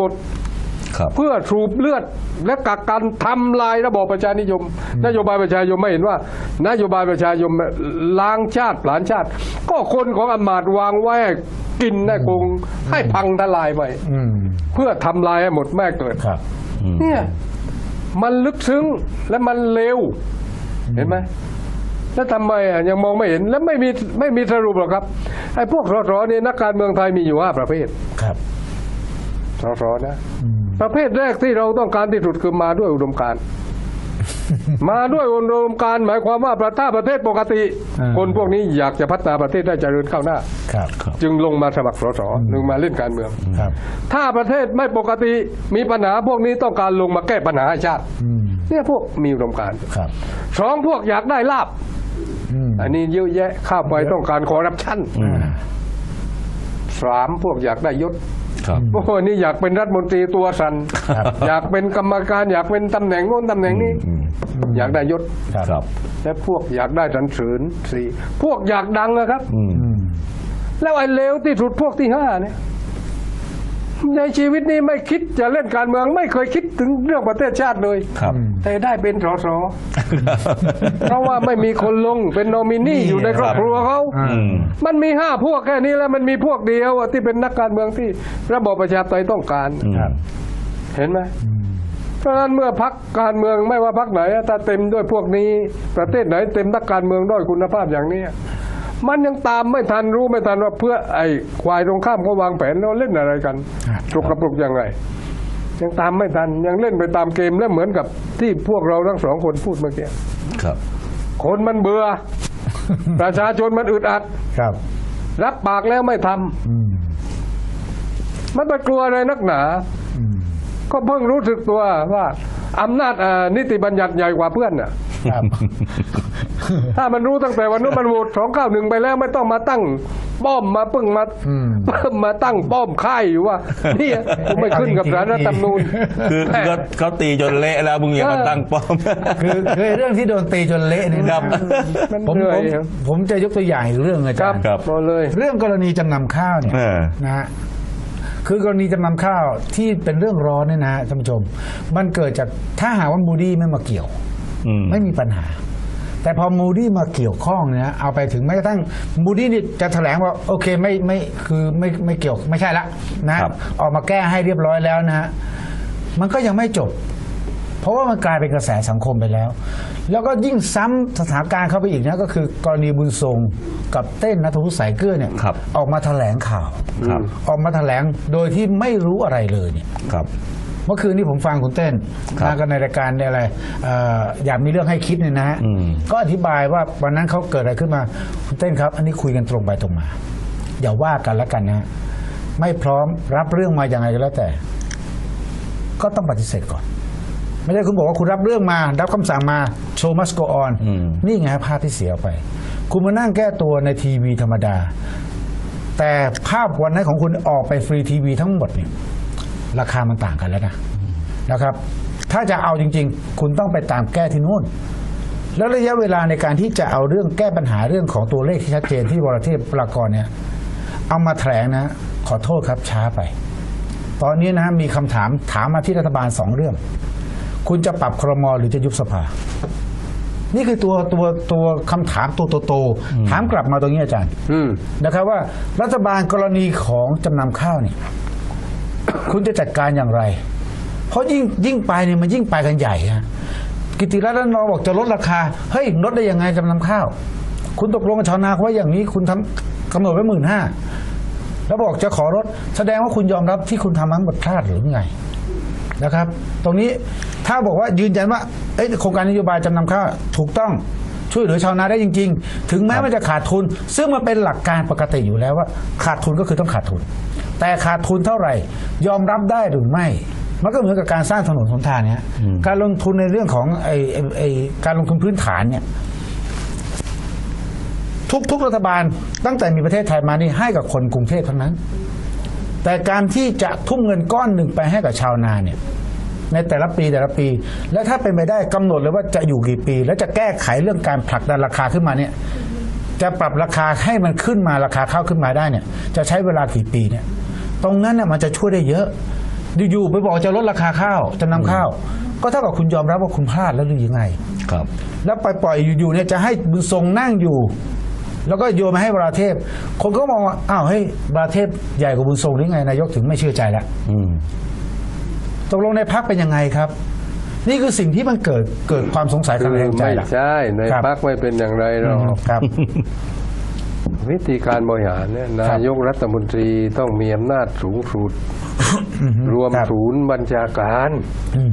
บฏครับเพื่อสูบเลือดและกักกันทำลายระบอบประชานิยม นโยบายประชานิยมไม่เห็นว่า นโยบายประชานิยมล้างชาติผลาญชาติ ก็คนของอำมาตย์วางไว้ให้กินให้คงให้พังทลายไปอืมเพื่อทำลายให้หมดแม่เกิดครับเนี่ยมันลึกซึ้งและมันเร็ว เห็นไหมแล้วทำไมอะยังมองไม่เห็นและไม่มีไม่มีสรุปหรอกครับไอ้พวกสสเนี่ยนักการเมืองไทยมีอยู่ห้าประเภทครับ สสนะประเภทแรกที่เราต้องการที่สุดคือมาด้วยอุดมการณ์มาด้วยอุดมการณ์หมายความว่าประถ้าประเทศปกติอ่าคนพวกนี้อยากจะพัฒนาประเทศได้เจริญก้าวหน้าครับจึงลงมาสมัครสสลงมาเล่นการเมืองครับถ้าประเทศไม่ปกติมีปัญหาพวกนี้ต้องการลงมาแก้ปัญหาให้ชาติอืมเนี่ยพวกมีอุดมการณ์ครับสองพวกอยากได้ลาบอืมอันนี้เยอะแยะข้าไปต้องการคอร์รัปชันสามพวกอยากได้ยศ ครับโอ้โหนี่อยากเป็นรัฐมนตรีตัวสันครับอยากเป็นกรรมการอยากเป็นตำแหน่งโน้นตำแหน่งนี้ อยากได้ยศครับครับและพวกอยากได้สรรเสริญสี่พวกอยากดังนะครับอืมอืมแล้วไอ้เลวที่สุดพวกที่ห้าเนี่ย ในชีวิตนี้ไม่คิดจะเล่นการเมือง ไม่เคยคิดถึงเรื่องประเทศชาติเลยครับ แต่ได้เป็นสสเพราะว่าไม่มีคนลงเป็นนอมินีอยู่ในครอบครัวเขาอ่าอืมมันมีห้าพวกแค่นี้แล้วมันมีพวกเดียวอะที่เป็นนักการเมืองที่ระบอบประชาธิปไตยต้องการครับเห็นไหมเพราะฉะนั้นเมื่อพักการเมืองไม่ว่าพักไหนอะถ้าเต็มด้วยพวกนี้ ประเทศไหนเต็มนักการเมืองด้อยคุณภาพอย่างนี้ มันยังตามไม่ทันรู้ไม่ทันว่าเพื่อไอ้ควายตรงข้ามเขาวางแผนแล้วเล่นอะไรกันครับปลุกกระปลุกยังไง ยังตามไม่ทันยังเล่นไปตามเกมและเหมือนกับที่พวกเราทั้งสองคนพูดเมื่อกี้ครับ คนมันเบื่อ ประชาชนมันอึดอัดครับ รับปากแล้วไม่ทำอืมมันไปกลัวอะไรนักหนาอืมก็เพิ่งรู้สึกตัวว่าอำนาจอ่านิติบัญญัติใหญ่กว่าเพื่อนน่ะ ครับ ถ้ามันรู้ตั้งแต่วันนู้นมันโหวตสองเก้าหนึ่งไปแล้วไม่ต้องมาตั้งป้อมมาเพิ่งมาอืมเพิ่มมาตั้งป้อมค่ายอยู่ว่าเนี่ยกูไม่ขึ้นกับสารรัฐธรรมนูญ คือเขาเขาตีจนเละแล้วมึงอย่ามาตั้งป้อม คือคือเรื่องที่โดนตีจนเละเนี่ยครับ มันผมเหนื่ผอยมผมจะยกตัวอย่างอีกเรื่องอาคจารัรบย์ครับพอเลย เรื่องกรณีจำนำข้าวเนี่ย เออ นะฮะคือกรณีจำนำข้าวที่เป็นเรื่องร้อนเนี่ยนะฮะท่านผู้ชม มันเกิดจากถ้าหากว่ามูดี้ไม่มาเกี่ยว อืม ไม่มีปัญหา แต่พอมูดี้มาเกี่ยวข้องเนี่ยนะเอาไปถึงแม้กระทั่งมูดี้นี่จะแถลงว่าโอเคไม่ไม่คือไม่ไม่เกี่ยวไม่ใช่ละนะครับ ออกมาแก้ให้เรียบร้อยแล้วนะฮะมันก็ยังไม่จบ เพราะว่ามันกลายเป็นกระแสสังคมไปแล้ว แล้วก็ยิ่งซ้ำสถานการณ์เข้าไปอีกนะก็คือกรณีบุญทรงกับเต้นนัทวุฒิสายเกลือเนี่ยครับ ออกมาแถลงข่าว ครับ ออกมาแถลงโดยที่ไม่รู้อะไรเลยเนี่ย ครับเมื่อคืนนี้ผมฟังคุณเต้นครับมากันในรายการเนี่ยอะไรเอ่ออยากมีเรื่องให้คิดเนี่ยนะฮะอืม ก็อธิบายว่าวันนั้นเขาเกิดอะไรขึ้นมาคุณเต้นครับ อันนี้คุยกันตรงไปตรงมา อย่าว่ากันแล้วกันนะฮะไม่พร้อมรับเรื่องมาอย่างไรก็แล้วแต่ ก็ต้องปฏิเสธก่อน ไม่ใช่คุณบอกว่าคุณรับเรื่องมา รับคำสั่งมาโชว์มัสโกออนอืม นี่ไงภาพที่เสียไป คุณมานั่งแก้ตัวในทีวีธรรมดา แต่ภาพวันนั้นของคุณออกไปฟรีทีวีทั้งหมดเนี่ย ราคามันต่างกันแล้วนะนะครับ ถ้าจะเอาจริง ๆ คุณต้องไปตามแก้ที่นู่น แล้วระยะเวลาในการที่จะเอาเรื่องแก้ปัญหาเรื่องของตัวเลขที่ชัดเจนที่วรเทพปรากรเนี่ย เอามาแถลงนะ ขอโทษครับช้าไป ตอนนี้นะมีคำถามถามมาที่รัฐบาลสองเรื่อง คุณจะปรับครมหรือจะยุบสภา นี่คือตัวตัวตัวคำถามตัวโตๆถามกลับมาตรงนี้อาจารย์อืมนะครับว่ารัฐบาลกรณีของจำนำข้าวเนี่ย คุณจะจัดการอย่างไร เพราะยิ่งยิ่งไปเนี่ยมันยิ่งไปกันใหญ่ฮะกิติรัตน์นอบอกจะลดราคา เฮ้ยลดได้ยังไงจำนำข้าว คุณตกลงกับชาวนาเขาอย่างนี้คุณทำกำหนดไว้หมื่นห้าแล้วบอกจะขอลดแสดงว่าคุณยอมรับที่คุณทำนั้นหมดพลาดหรือไงนะครับ ตรงนี้ถ้าบอกว่ายืนยันว่าโครงการนโยบายจำนำข้าวถูกต้อง ช่วยเหลือชาวนาได้จริง ๆ ถึงแม้มันจะขาดทุน ซึ่งมันเป็นหลักการปกติอยู่แล้วว่า ขาดทุนก็คือต้องขาดทุน แต่ขาดทุนเท่าไหร่ ยอมรับได้หรือไม่ มันก็เหมือนกับการสร้างถนนหนทางเนี่ยการลงทุนในเรื่องของไอ้ไอ้ไอ้การลงทุนพื้นฐานเนี่ยทุกทุกรัฐบาลตั้งแต่มีประเทศไทยมานี่ให้กับคนกรุงเทพทั้งนั้น แต่การที่จะทุ่มเงินก้อนหนึ่งไปให้กับชาวนาเนี่ย ในแต่ละปีแต่ละปี และถ้าเป็นไปได้กำหนดเลยว่าจะอยู่กี่ปี แล้วจะแก้ไขเรื่องการผลักดันราคาขึ้นมาเนี่ยจะปรับราคาให้มันขึ้นมาราคาข้าวขึ้นมาได้เนี่ย จะใช้เวลากี่ปีเนี่ย ตรงนั้นเนี่ยมันจะช่วยได้เยอะอยู่ๆไปบอกจะลดราคาข้าวจำนำข้าว ก็เท่ากับคุณยอมรับว่าคุณพลาดแล้วหรือยังไง ครับ แล้วไปปล่อยอยู่ๆเนี่ยจะให้บุญทรงนั่งอยู่ แล้วก็โยนมาให้บราเทพ คนก็มองว่าอ้าวเฮ้ยบราเทพใหญ่กว่าบุญทรงหรือไงนายกถึงไม่เชื่อใจแล้วอืม ตกลงในพักเป็นยังไงครับ นี่คือสิ่งที่มันเกิดเกิดความสงสัยคืทางอแรงใจไม่ล่ะ ใช่ในครับ พักไม่เป็นอย่างไรหรอก ครับ วิธีการบริหารเนี่ยนายกรัฐมนตรีต้องมีอำนาจสูงสุด รวมครับ ศูนย์บัญชาการ อืม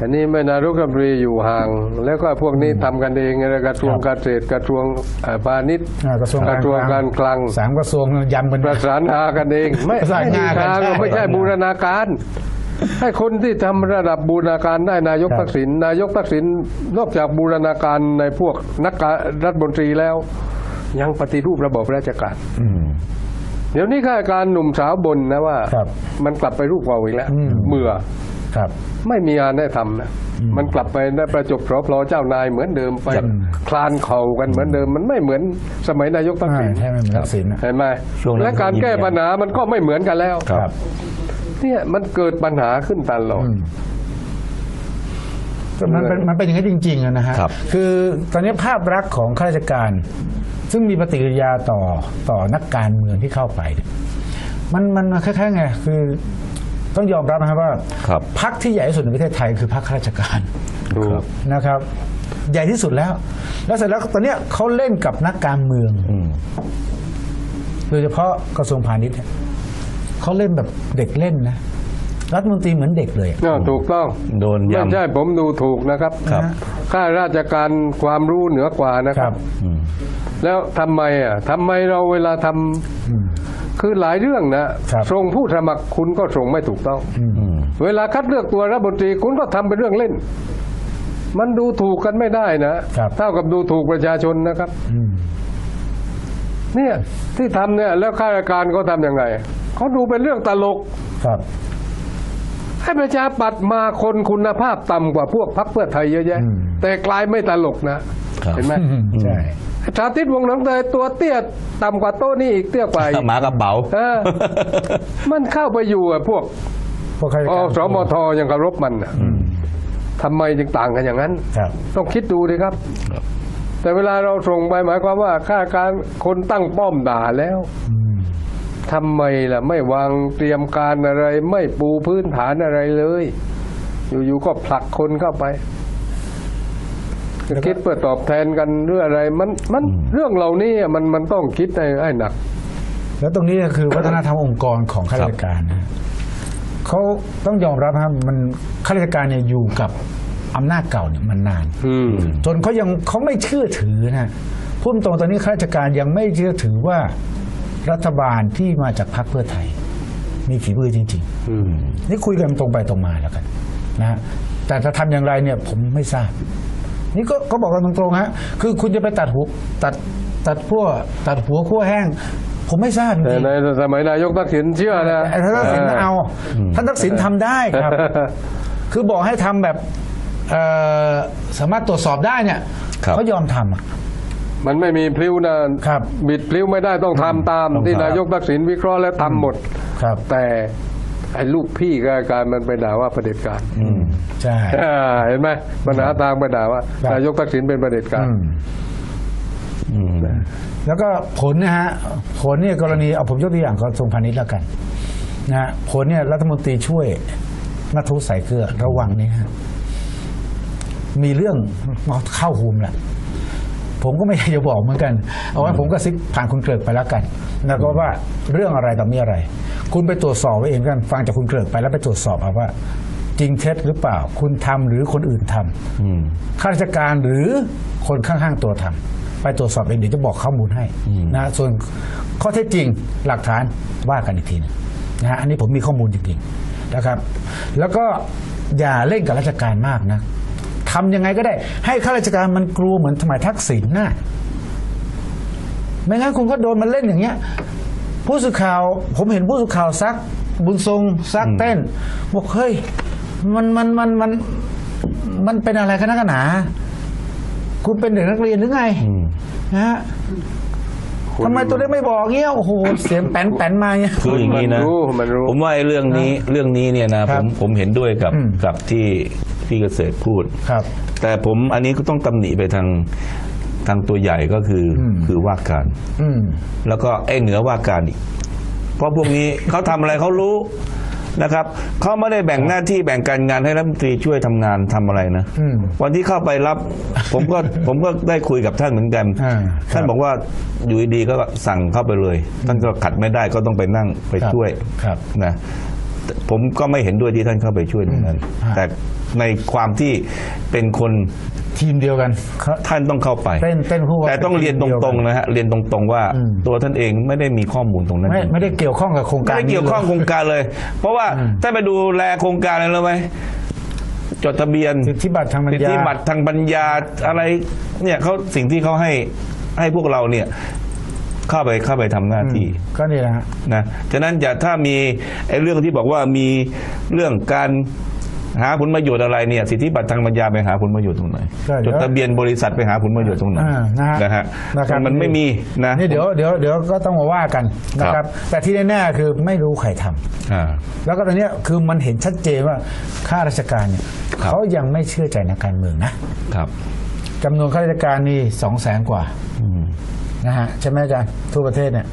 อันนี้ไม่นายกรัฐมนตรีอยู่ห่าง แล้วก็พวกนี้ทำกันเองอะไรกระทรวงครัเกบษตรกระทรวงเอ่อพาณิชย์อ่ากระทรวงกระทรวงการคลัง สามกระทรวงยำกัน ประสานหากันเอง ไม่ประสานไม่งานกันทางใช่ ไม่ใช่บูรณาการ ให้คนที่ทำระดับบูรณาการได้นายกครับทักษิณนายกทักษิณนอกจากบูรณาการในพวกนักการรัฐมนตรีแล้ว ยังปฏิรูประบบราชการอืมเดี๋ยวนี้ข้าราชการหนุ่มสาวบนนะว่าครับมันกลับไปรูปเก่าอีกแล้วอืมเบื่อครับ ไม่มีงานได้ทำนะมันกลับไปนะประจบสพลเจ้านายเหมือนเดิมไปครับคลานเข่ากันเหมือนเดิม มันไม่เหมือนสมัยนายกทักษิณใช่ไม่เหมือนทักษิณนะเห็นไหมช่วงนั้นและการแก้ปัญหามันก็ไม่เหมือนกันแล้วครับ เนี่ยมันเกิดปัญหาขึ้นตลอดอืมมันเป็นมันเป็นอย่างนี้นจริงๆอะนะฮะครับ คือตอนนี้ภาพลักษณ์ของข้าราชการ ซึ่งมีปฏิกิริยาต่อต่อนักการเมืองที่เข้าไปเนี่ยมันมันคล้ายๆไงคือต้องยอมรับนะครับว่าครับ พักที่ใหญ่ที่สุดในประเทศไทยคือพักข้าราชการดู นะครับ ใหญ่ที่สุดแล้ว แล้วเสร็จแล้วตอนเนี้ยเขาเล่นกับนักการเมืองอืมโดยเฉพาะกระทรวงพาณิชย์เนี่ย เขาเล่นแบบเด็กเล่นนะ รัฐมนตรีเหมือนเด็กเลยอะน่าถูกต้องโดนไม่ยำ ใช่ผมดูถูกนะครับครับ ข้าราชการความรู้เหนือกว่านะคครัรับ บ อืม แล้วทำไมอะทำไมเราเวลาทำอืมคือหลายเรื่องนะครับ ส่งผู้สมัครคุณก็ส่งไม่ถูกต้อง อืม เวลาคัดเลือกตัวรัฐมนตรีคุณก็ทำเป็นเรื่องเล่น มันดูถูกกันไม่ได้นะครับ เท่ากับดูถูกประชาชนนะครับ อืม เนี่ยที่ทำเนี่ยแล้วข้าราชการเขาทำยังไงเขาดูเป็นเรื่องตลก ครับ ให้ประชาปัตย์มาคนคุณภาพต่ำกว่าพวกพรรคเพื่อไทยเยอะแยะ อืม แต่กลายไม่ตลกนะครับเห็นไหมอืมใช่ ชาติวงศ์หนองเตยตัวเตี้ยต่ำกว่าโต๊ะนี่อีกเตี้ยกว่าอีก หมากระเป๋า เออ มันเข้าไปอยู่อะพวกพวกข้าราชอการสมทยังเคารพมันน่ะทำไมจึงต่างกันอย่างนั้น ครับ ต้องคิดดูดิครับ แต่เวลาเราส่งไปหมายความว่าข้าราชการคนตั้งป้อมด่าแล้วอืมทำไมล่ะ ไม่วางเตรียมการอะไร ไม่ปูพื้นฐานอะไรเลย อยู่ๆก็ผลักคนเข้าไปคิดเพื่อตอบแทนกันหรืออะไร มันมันเรื่องเหล่านี้อะมันมันต้องคิดให้ให้หนัก แล้วตรงนี้ก็คือวัฒนธรรมองค์กรของข้าราชการนะเขาต้องยอมรับครับมันข้าราชการเนี่ยอยู่กับ อำนาจเก่าเนี่ยมันนาน อืม จนเขายังเขาไม่เชื่อถือนะพูดตรงๆตอนนี้ข้าราชการยังไม่เชื่อถือว่ารัฐบาลที่มาจากพรรคเพื่อไทย มีฝีมือจริงอืมๆนี่คุยกันตรงไปตรงมาแล้วกันนะฮะแต่จะทำอย่างไรเนี่ยผมไม่ทราบ นี่ก็ก็บอกกันตรงๆฮะคือคุณจะไปตัดหัวตัดตัดขั้วตัดหัวขั้วแห้ง ผมไม่ทราบจแต่ริงในสมัยนายกทักษิณเชื่อๆนะแต่ท่านทักษิณเอาท่านทักษิณทำได้ครับ คือบอกให้ทำแบบ เอ่อสามารถตรวจสอบได้เนี่ยครับ เขายอมทำอะ มันไม่มีพลิ้วนะครับ บิดพลิ้วไม่ได้ต้องทำตามต้องที่ทำนายกทักษิณวิเคราะห์และทำหมด ครับ แต่ไอ้ลูกพี่กายการมันไปด่าว่าประเผด็จการอืม ใช่ อ่าเห็นไหมปัญหาทางไปด่าว่าครับ นายกทักษิณเป็นประเผด็จการ อืม อืม แล้วก็ผลนะฮะผลเนี่ยกรณีเอาผมยกตัวอย่างกระทรวงพาณิชย์แล้วกันนะฮะผลเนี่ยรัฐมนตรีช่วยนัทธุใส่เกลือระวังนี่ฮะ มีเรื่องมาเข้าหุมแหละผมก็ไม่อยากจะบอกเหมือนกัน เอาไว้ผมก็ซิบผ่านคุณเกริกไปแล้วกันแล้วก็ว่าเรื่องอะไรต่อมีอะไร คุณไปตรวจสอบไว้เองกัน ฟังจากคุณเกริกไปแล้วไปตรวจสอบเอาว่า จริงเท็จหรือเปล่า คุณทำหรือคนอื่นทำอืมข้าราชการหรือคนข้างๆตัวทำไปตรวจสอบเองเดี๋ยวจะบอกข้อมูลให้นะส่วนข้อเท็จจริงหลักฐานว่ากันอีกทีหนึงนะฮะอันนี้ผมมีข้อมูลจริงๆนะครับ แล้วก็อย่าเล่นกับราชการมากนะ ทำยังไงก็ได้ ให้ข้าราชการมันกลัวเหมือนสมัยทักษิณน่ะไม่งั้นคุณก็โดนมันเล่นอย่างเงี้ย ผู้สื่อข่าว ผมเห็นผู้สื่อข่าวซัก บุญทรงซักเต้นบอกเฮ้ยมันมันมันมันมันเป็นอะไรกันนักกันหนา คุณเป็นเด็กนักเรียนหรือไงอืมนะฮะ ทำไมตัวเล็กไม่บอกเงี้ยโอ้โหเสียงแป้นแป้นๆมาเงี้ย คืออย่างนี้นะ มันรู้มันรู้ ผมว่าไอ้เรื่องนี้เรื่องนี้เนี่ยนะคผรับมผมเห็นด้วยกับอืม กับที่พี่เกษตรพูด ครับ แต่ผมอันนี้ก็ต้องตำหนิไปทางทางตัวใหญ่ก็คืออม คือว่าการ อืม แล้วก็ไอ้เหนือว่าการอีก เพราะพวกนี้ เขาทำอะไรเขารู้ นะครับเขาไม่ได้แบ่งหน้าที่แบ่งการงานให้รัฐมนตรีช่วยทำงานทำอะไรนะ อืม วันที่เข้าไปรับ ผมก็ผมก็ได้คุยกับท่านเหมือนกัน อ่าท่านครับบอกว่าอยู่ดีๆก็สั่งเข้าไปเลย ท่านก็ขัดไม่ได้ก็ต้องไปนั่งไปครับช่วยครับ นะแต่ ผมก็ไม่เห็นด้วยที่ท่านเข้าไปช่วยตรงนั้นฮะแต่ในความที่เป็นคนทีมเดียวกันเขาท่านต้องเข้าไปเต้นเต้นคู่ว่าแต่ต้องเรียนตรงๆนะฮะเรียนตรงๆว่าอืมตัวท่านเองไม่ได้มีข้อมูลตรงนั้น ไม่จริงๆไม่ได้เกี่ยวข้องกับโครงไม่การได้เกี่ยวข้องนี้โครงการเลย เพราะว่าอืมถ้าไปดูแลโครงการอะไรรู้ไหมจดทะเบียนสิทธิบัตรทางปัญสิทญาธิบัตรทางปัญญาอะไรเนี่ยเขาสิ่งที่เขาให้ให้พวกเราเนี่ย เข้าไปเข้าไปทำหน้าที่ก็นี่แหละฮะ นะฉะนั้นจะถ้ามีไอ้เรื่องที่บอกว่ามีเรื่องการหาผลประโยชน์อะไรเนี่ยสิทธิบัตรทางปัญญาไปหาผลประโยชน์ตรงไหนก็เดี๋จยวดทะเบียนบริษัทไปหาผลประโยชน์ตรงไหนอ่านะฮะนะฮะนะครับ มันไม่มีนะนี่เดี๋ยวเดี๋ยวเดี๋ยวก็ต้องมาว่ากันนะคครัรับบแต่ที่แน่ๆคือไม่รู้ใครทำ อ่า แล้วก็ตอนเนี้ยคือมันเห็นชัดเจนว่าข้าราชการเนี่ยครับ เขายังไม่เชื่อใจนักการเมืองนะครับ จำนวนข้าราชการนี่สองแสนกว่าอืม นะฮะใช่ไหมอาจารย์ทั่วประเทศเนี่ย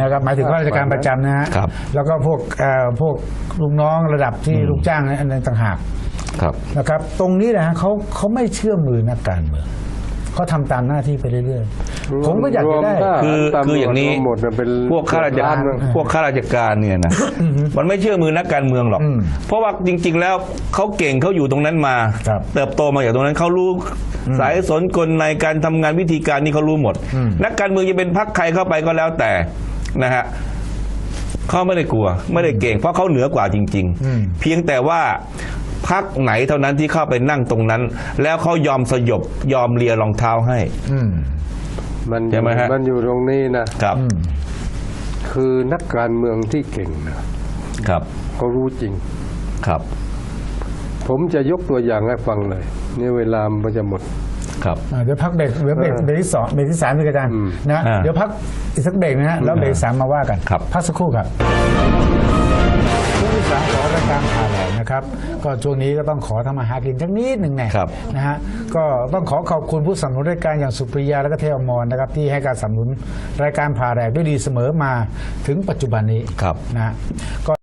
นะครับหมายถึงข้าราชการประจำนะฮะครับแล้วก็พวกเอ่อพวกลูกน้องระดับที่ลูกจ้างนะอันนั้นต่างหากครับ นะครับ ตรงนี้นะฮะเขาเขาไม่เชื่อมือนักการเมือง เขาทำตามหน้าที่ไปเรื่อยๆ ผมก็อยากจะได้ รวมถ้าคือตำรวจคืออย่างนี้รวมหมดเนี่ยเป็นพวกข้าราชการล้นหนึ่งพวกข้าราชการเนี่ยนะมันไม่เชื่อมือนักการเมืองหรอก อืมเพราะว่าจริง ๆ แล้วเขาเก่งเขาอยู่ตรงนั้นมา ครับเติบโตมาจากตรงนั้นเขารู้สายสนกลในการทำงานวิธีการนี่เขารู้หมด อืม นักการเมืองจะเป็นพรรคใครเข้าไปก็แล้วแต่นะฮะเขาไม่ได้กลัว ไม่ได้เก่ง เพราะเขาเหนือกว่าจริง อืม ๆ เพียงแต่ว่า พักไหนเท่านั้นที่เข้าไปนั่งตรงนั้น แล้วเขายอมสยบยอมเลียรองเท้าให้ อืม มันอใช่ยู่ไหมฮะ มันอยู่ตรงนี้นะครับ อืม คือนักการเมืองที่เก่งนะครับเขารู้จริง ครับผมจะยกตัวอย่างให้ฟังเลยนี่เวลามันจะหมด ครับ อ่าเดี๋ยวพักเบรกเดี๋ยวเบรกเออเบรกที่สองเบรกที่สามเลยอาจารย์อืม นะอ่าเดี๋ยวพักอีกสักเบรกนะฮะแล้วเบรกสามมาว่ากันครับ พักสักครู่ครับ ช่วงที่สามของรายการผ่าแหลกนะครับ ก็ช่วงนี้ก็ต้องขอทำมาหากินสักนิดหนึ่งแน่ครับ นะฮะก็ต้องขอขอบคุณผู้สนับสนุนรายการอย่างสุปริยาและก็เทวมรนะครับที่ให้การสนับสนุนรายการผ่าแหลกด้วยดีเสมอมาถึงปัจจุบันนี้ครับ นะฮะก็